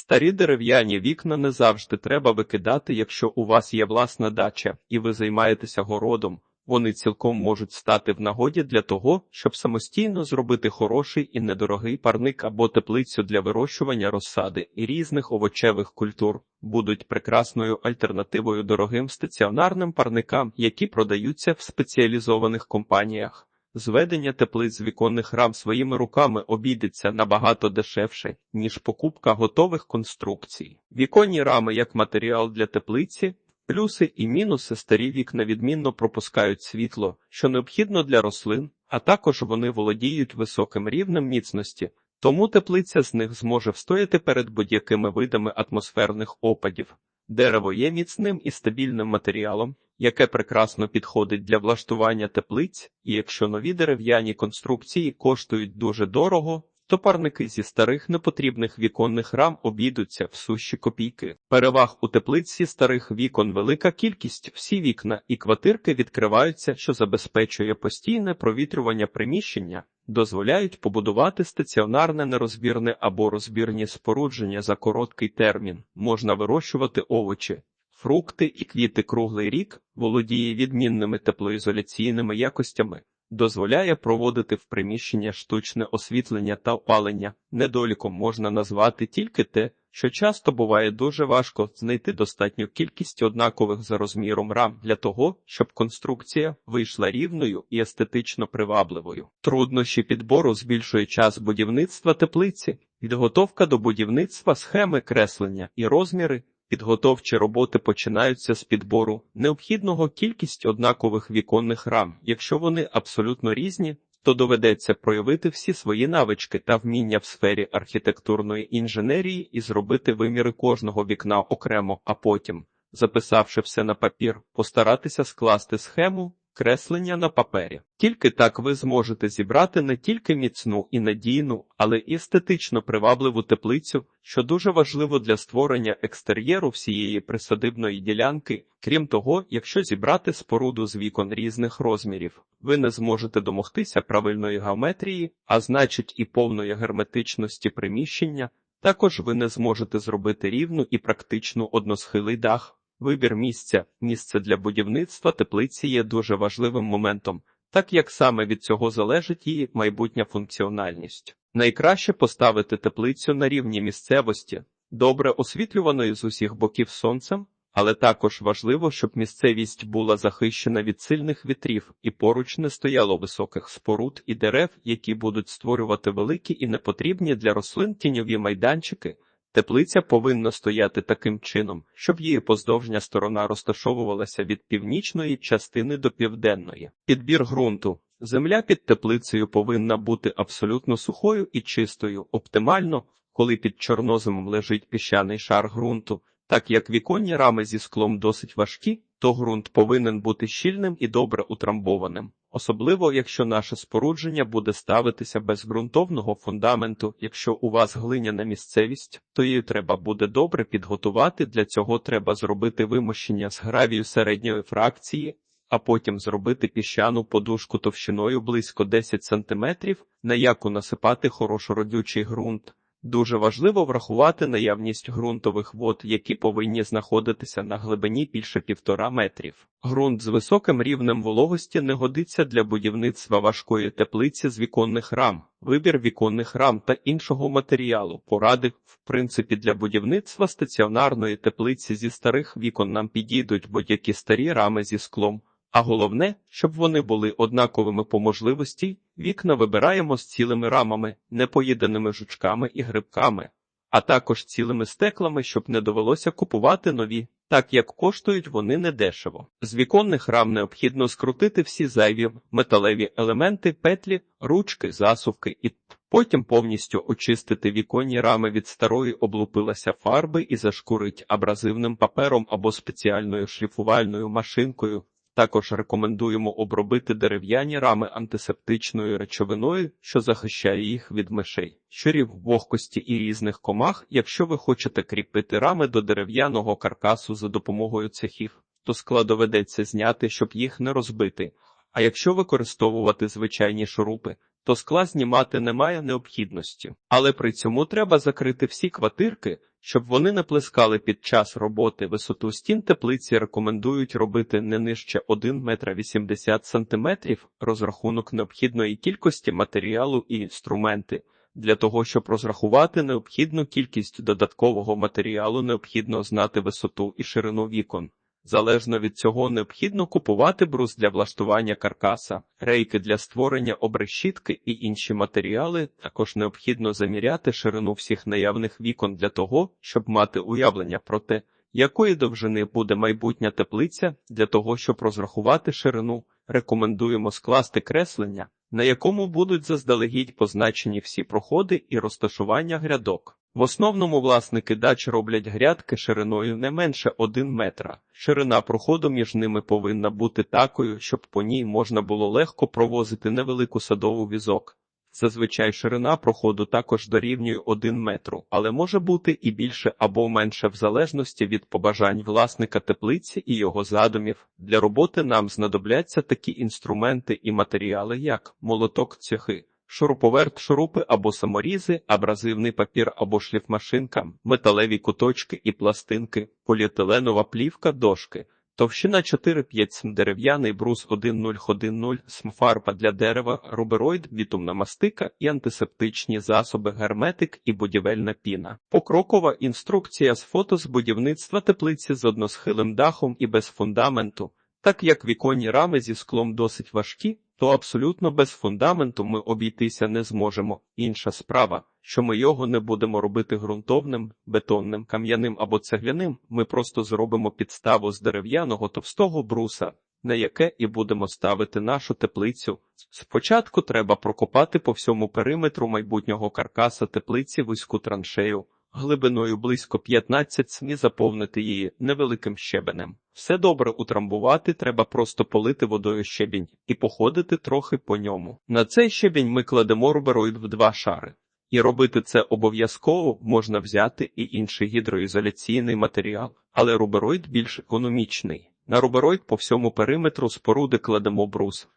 Старі дерев'яні вікна не завжди треба викидати, якщо у вас є власна дача і ви займаєтеся городом. Вони цілком можуть стати в нагоді для того, щоб самостійно зробити хороший і недорогий парник або теплицю для вирощування розсади і різних овочевих культур, будуть прекрасною альтернативою дорогим стаціонарним парникам, які продаються в спеціалізованих компаніях. Зведення теплиць віконних рам своїми руками обійдеться набагато дешевше, ніж покупка готових конструкцій. Віконні рами як матеріал для теплиці, плюси і мінуси старі вікна відмінно пропускають світло, що необхідно для рослин, а також вони володіють високим рівнем міцності, тому теплиця з них зможе встояти перед будь-якими видами атмосферних опадів. Дерево є міцним і стабільним матеріалом, яке прекрасно підходить для влаштування теплиць, і якщо нові дерев'яні конструкції коштують дуже дорого, то парники зі старих непотрібних віконних рам обійдуться в сущі копійки. Переваг у теплиці старих вікон велика кількість, всі вікна і квартирки відкриваються, що забезпечує постійне провітрювання приміщення, дозволяють побудувати стаціонарне нерозбірне або розбірні спорудження за короткий термін, можна вирощувати овочі. Фрукти і квіти круглий рік володіє відмінними теплоізоляційними якостями, дозволяє проводити в приміщення штучне освітлення та опалення. Недоліком можна назвати тільки те, що часто буває дуже важко знайти достатню кількість однакових за розміром рам для того, щоб конструкція вийшла рівною і естетично привабливою. Труднощі підбору збільшує час будівництва теплиці, підготовка до будівництва схеми креслення і розміри. Підготовчі роботи починаються з підбору необхідного кількість однакових віконних рам. Якщо вони абсолютно різні, то доведеться проявити всі свої навички та вміння в сфері архітектурної інженерії і зробити виміри кожного вікна окремо, а потім, записавши все на папір, постаратися скласти схему. Креслення на папері. Тільки так ви зможете зібрати не тільки міцну і надійну, але і естетично привабливу теплицю, що дуже важливо для створення екстер'єру всієї присадибної ділянки. Крім того, якщо зібрати споруду з вікон різних розмірів, ви не зможете домогтися правильної геометрії, а значить і повної герметичності приміщення. Також ви не зможете зробити рівну і практичну односхилий дах. Вибір місця, місце для будівництва теплиці є дуже важливим моментом, так як саме від цього залежить її майбутня функціональність. Найкраще поставити теплицю на рівні місцевості, добре освітлюваної з усіх боків сонцем, але також важливо, щоб місцевість була захищена від сильних вітрів і поруч не стояло високих споруд і дерев, які будуть створювати великі і непотрібні для рослин тіньові майданчики. Теплиця повинна стояти таким чином, щоб її поздовжня сторона розташовувалася від північної частини до південної. Підбір ґрунту. Земля під теплицею повинна бути абсолютно сухою і чистою, оптимально, коли під чорноземом лежить піщаний шар ґрунту. Так як віконні рами зі склом досить важкі, то ґрунт повинен бути щільним і добре утрамбованим. Особливо, якщо наше спорудження буде ставитися без ґрунтовного фундаменту. Якщо у вас глиняна місцевість, то її треба буде добре підготувати. Для цього треба зробити вимощення з гравію середньої фракції, а потім зробити піщану подушку товщиною близько 10 см, на яку насипати хорошо родючий ґрунт. Дуже важливо врахувати наявність ґрунтових вод, які повинні знаходитися на глибині більше півтора метрів. Ґрунт з високим рівнем вологості не годиться для будівництва важкої теплиці з віконних рам. Вибір віконних рам та іншого матеріалу поради, в принципі, для будівництва стаціонарної теплиці зі старих вікон нам підійдуть будь-які старі рами зі склом. А головне, щоб вони були однаковими по можливості, вікна вибираємо з цілими рамами, непоїданими жучками і грибками, а також цілими стеклами, щоб не довелося купувати нові, так як коштують вони недешево. З віконних рам необхідно скрутити всі зайві металеві елементи, петлі, ручки, засувки і потім повністю очистити віконні рами від старої облупилася фарби і зашкурить абразивним папером або спеціальною шліфувальною машинкою. Також рекомендуємо обробити дерев'яні рами антисептичною речовиною, що захищає їх від мишей, щурів, вогкості і різних комах. Якщо ви хочете кріпити рами до дерев'яного каркасу за допомогою цехів, то скла доведеться зняти, щоб їх не розбити. А якщо використовувати звичайні шурупи, то скла знімати немає необхідності. Але при цьому треба закрити всі квартирки, Щоб вони не плескали під час роботи висоту стін теплиці рекомендують робити не нижче 1 метра 80 сантиметрів, розрахунок необхідної кількості матеріалу і інструменти. Для того, щоб розрахувати необхідну кількість додаткового матеріалу, необхідно знати висоту і ширину вікон. Залежно від цього необхідно купувати брус для влаштування каркаса, рейки для створення обрешітки і інші матеріали. Також необхідно заміряти ширину всіх наявних вікон для того, щоб мати уявлення про те, якої довжини буде майбутня теплиця. Для того, щоб розрахувати ширину, рекомендуємо скласти креслення, на якому будуть заздалегідь позначені всі проходи і розташування грядок. В основному власники дач роблять грядки шириною не менше 1 метра. Ширина проходу між ними повинна бути такою, щоб по ній можна було легко провозити невелику садову візок. Зазвичай ширина проходу також дорівнює 1 метру, але може бути і більше або менше в залежності від побажань власника теплиці і його задумів. Для роботи нам знадобляться такі інструменти і матеріали, як молоток цехи, шуруповерт, шурупи або саморізи, абразивний папір або шліфмашинка, металеві куточки і пластинки, поліетиленова плівка, дошки. Товщина 4-5 см, дерев'яний брус 1.0.1.0 см, фарба для дерева, рубероїд, бітумна мастика і антисептичні засоби, герметик і будівельна піна. Покрокова інструкція з фото з будівництва теплиці з односхилим дахом і без фундаменту. Так як віконні рами зі склом досить важкі, то абсолютно без фундаменту ми обійтися не зможемо. Інша справа, що ми його не будемо робити ґрунтовним, бетонним, кам'яним або цегляним, ми просто зробимо підставу з дерев'яного товстого бруса, на яке і будемо ставити нашу теплицю. Спочатку треба прокопати по всьому периметру майбутнього каркаса теплиці вузьку траншею. Глибиною близько 15 см заповнити її невеликим щебенем. Все добре утрамбувати, треба просто полити водою щебінь і походити трохи по ньому. На цей щебінь ми кладемо рубероїд в два шари. І робити це обов'язково можна взяти і інший гідроізоляційний матеріал, але рубероїд більш економічний. На рубероїд по всьому периметру споруди кладемо брус.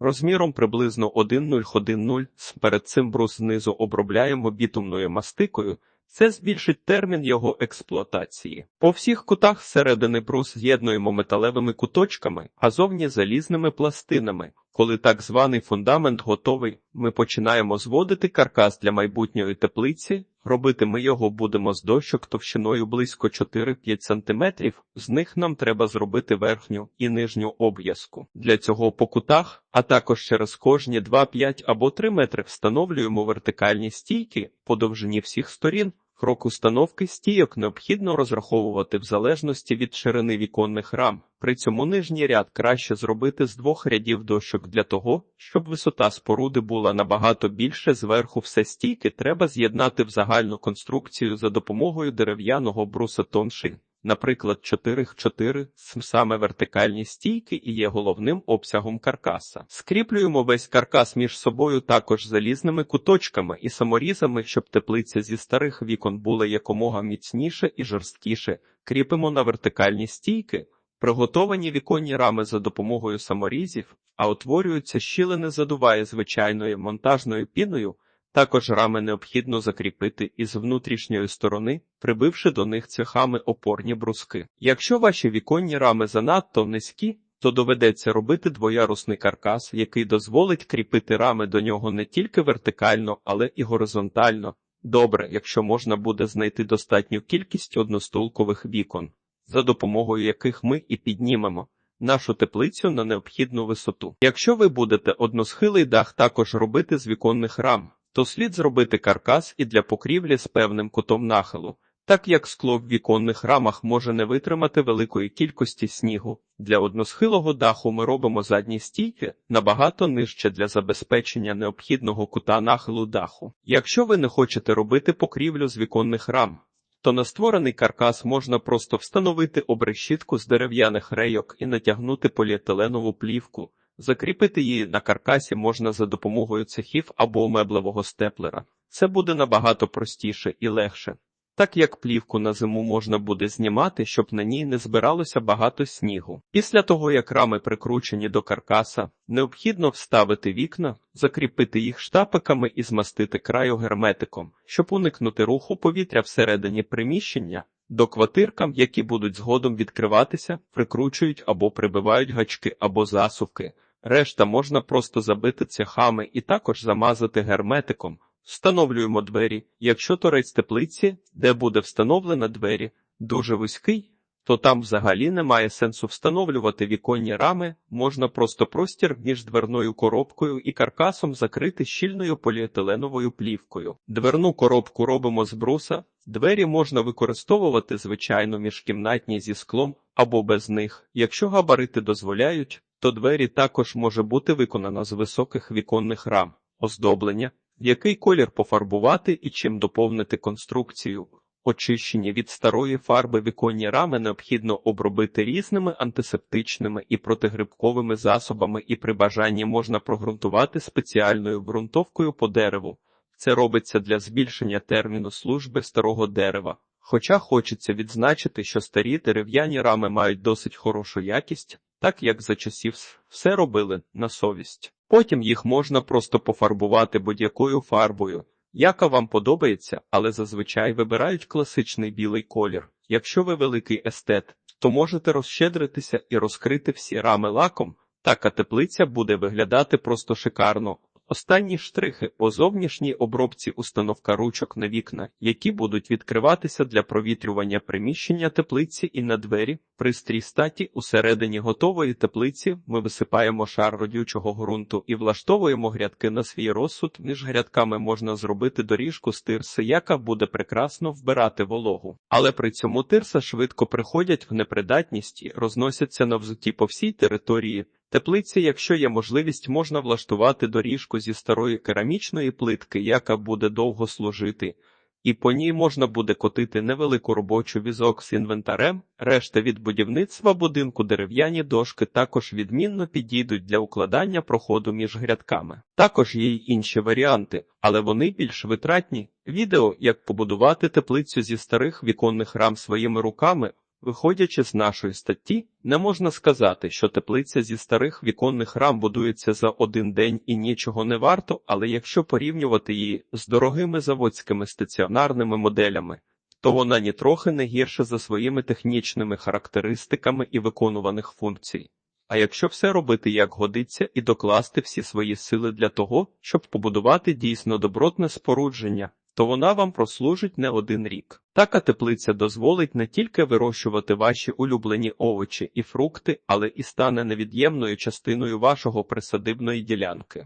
Розміром приблизно 1,0,1,0 перед цим брус знизу обробляємо бітумною мастикою. Це збільшить термін його експлуатації. По всіх кутах зсередини брус з'єднуємо металевими куточками, а зовні залізними пластинами. Коли так званий фундамент готовий, ми починаємо зводити каркас для майбутньої теплиці. Робити ми його будемо з дощок товщиною близько 4-5 см. З них нам треба зробити верхню і нижню обв'язку. Для цього по кутах, а також через кожні 2, 5 або 3 метри встановлюємо вертикальні стійки по довжині всіх сторін. Крок установки стійок необхідно розраховувати в залежності від ширини віконних рам. При цьому нижній ряд краще зробити з двох рядів дощок для того, щоб висота споруди була набагато більше. Зверху все стійки треба з'єднати в загальну конструкцію за допомогою дерев'яного бруса тоншин. Наприклад, 4х4 саме вертикальні стійки і є головним обсягом каркаса. Скріплюємо весь каркас між собою також залізними куточками і саморізами, щоб теплиця зі старих вікон була якомога міцніше і жорсткіше. Кріпимо на вертикальні стійки, приготовані віконні рами за допомогою саморізів, а утворюються щілини задуває звичайною монтажною піною. Також рами необхідно закріпити із внутрішньої сторони, прибивши до них цехами опорні бруски. Якщо ваші віконні рами занадто низькі, то доведеться робити двоярусний каркас, який дозволить кріпити рами до нього не тільки вертикально, але і горизонтально. Добре, якщо можна буде знайти достатню кількість одностулкових вікон, за допомогою яких ми і піднімемо нашу теплицю на необхідну висоту. Якщо ви будете односхилий дах також робити з віконних рам, то слід зробити каркас і для покрівлі з певним кутом нахилу, так як скло в віконних рамах може не витримати великої кількості снігу. Для односхилого даху ми робимо задні стійки набагато нижче для забезпечення необхідного кута нахилу даху. Якщо ви не хочете робити покрівлю з віконних рам, то на створений каркас можна просто встановити обрешітку з дерев'яних рейок і натягнути поліетиленову плівку. Закріпити її на каркасі можна за допомогою цехів або меблевого степлера. Це буде набагато простіше і легше. так як плівку на зиму можна буде знімати, щоб на ній не збиралося багато снігу. Після того, як рами прикручені до каркаса, необхідно вставити вікна, закріпити їх штапиками і змастити краю герметиком, щоб уникнути руху повітря всередині приміщення. До квартиркам, які будуть згодом відкриватися, прикручують або прибивають гачки або засувки. Решта можна просто забити цяхами і також замазати герметиком. Встановлюємо двері. Якщо торець теплиці, де буде встановлена двері, дуже вузький, то там взагалі немає сенсу встановлювати віконні рами, можна просто простір між дверною коробкою і каркасом закрити щільною поліетиленовою плівкою. Дверну коробку робимо з бруса, двері можна використовувати звичайно міжкімнатні зі склом або без них. Якщо габарити дозволяють, то двері також може бути виконано з високих віконних рам, оздоблення, який колір пофарбувати і чим доповнити конструкцію. Очищені від старої фарби віконні рами необхідно обробити різними антисептичними і протигрибковими засобами, і при бажанні можна прогрунтувати спеціальною ґрунтовкою по дереву. Це робиться для збільшення терміну служби старого дерева. Хоча хочеться відзначити, що старі дерев'яні рами мають досить хорошу якість, так як за часів все робили на совість. Потім їх можна просто пофарбувати будь-якою фарбою, яка вам подобається, але зазвичай вибирають класичний білий колір. Якщо ви великий естет, то можете розщедритися і розкрити всі рами лаком, така теплиця буде виглядати просто шикарно. Останні штрихи по зовнішній обробці установка ручок на вікна, які будуть відкриватися для провітрювання приміщення теплиці і на двері. Пристрій статі усередині готової теплиці ми висипаємо шар родючого ґрунту і влаштовуємо грядки на свій розсуд. Між грядками можна зробити доріжку з тирси, яка буде прекрасно вбирати вологу. Але при цьому тирса швидко приходять в непридатність і розносяться на взуті по всій території. Теплиці, якщо є можливість, можна влаштувати доріжку зі старої керамічної плитки, яка буде довго служити, і по ній можна буде котити невелику робочу візок з інвентарем. Решта від будівництва будинку дерев'яні дошки також відмінно підійдуть для укладання проходу між грядками. Також є й інші варіанти, але вони більш витратні. Відео, як побудувати теплицю зі старих віконних рам своїми руками. Виходячи з нашої статті, не можна сказати, що теплиця зі старих віконних рам будується за один день і нічого не варто, але якщо порівнювати її з дорогими заводськими стаціонарними моделями, то вона нітрохи не гірша за своїми технічними характеристиками і виконуваних функцій. А якщо все робити як годиться і докласти всі свої сили для того, щоб побудувати дійсно добротне спорудження, то вона вам прослужить не один рік. Така теплиця дозволить не тільки вирощувати ваші улюблені овочі і фрукти, але і стане невід'ємною частиною вашого присадибної ділянки.